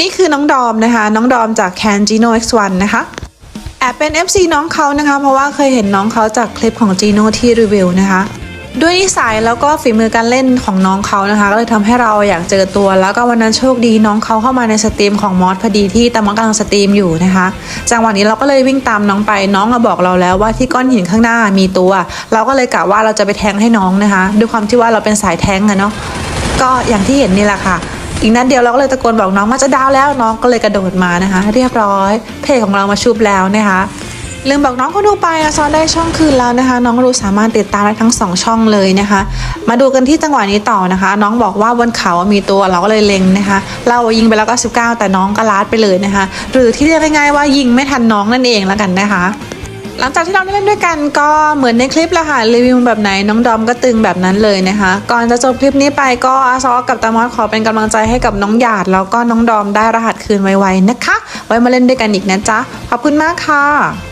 นี่คือน้องดอมนะคะ น้องดอมจาก Can Gino X1 นะคะแอบเป็น FC น้องเขานะคะ เพราะว่าเคยเห็นน้องเขาจากคลิปของ Gino ที่รีวิวนะคะ ด้วยนิสัยแล้วก็ฝีมือการเล่นของน้องเขานะคะ ก็เลยทำให้เราอยากเจอตัว แล้วก็วันนั้นโชคดีน้องเขาเข้ามาในสตรีมของมอสพอดีที่ตามกำลังสตรีมอยู่นะคะ จังหวะนี้เราก็เลยวิ่งตามน้องไป น้องมาบอกเราแล้วว่าที่ก้อนหินข้างหน้ามีตัว เราก็เลยกะว่าเราจะไปแทงให้น้องนะคะ ด้วยความที่ว่าเราเป็นสายแทงอะเนาะก็อย่างที่เห็นนี่แหละค่ะ อีกนัดเดียวเราก็เลยตะโกนบอกน้องว่าจะดาวแล้วน้องก็เลยกระโดดมานะคะ เรียบร้อย เพจของเรามาชุบแล้วนะคะลืมบอกน้องคนดูไปอะซอนได้ช่องคืนแล้วนะคะ น้องรู้สามารถติดตามได้ทั้งสองช่องเลยนะคะ มาดูกันที่จังหวะนี้ต่อนะคะ น้องบอกว่าบนเขามีตัวเราก็เลยเล็งนะคะ เรายิงไปแล้วก็19 แต่น้องก็ลาดไปเลยนะคะ หรือที่เรียกง่ายๆว่ายิงไม่ทันน้องนั่นเองแล้วกันนะคะ หลังจากที่เราได้เล่นด้วยกันก็เหมือนในคลิปแหละค่ะรีวิวแบบไหนน้องดอมก็ตึงแบบนั้นเลยนะคะ ก่อนจะจบคลิปนี้ไปก็อาซอกับตามอสขอเป็นกำลังใจให้กับน้องหยาดแล้วก็น้องดอมได้รหัสคืนไวๆนะคะ ไว้มาเล่นด้วยกันอีกนะจ๊ะขอบคุณมากค่ะ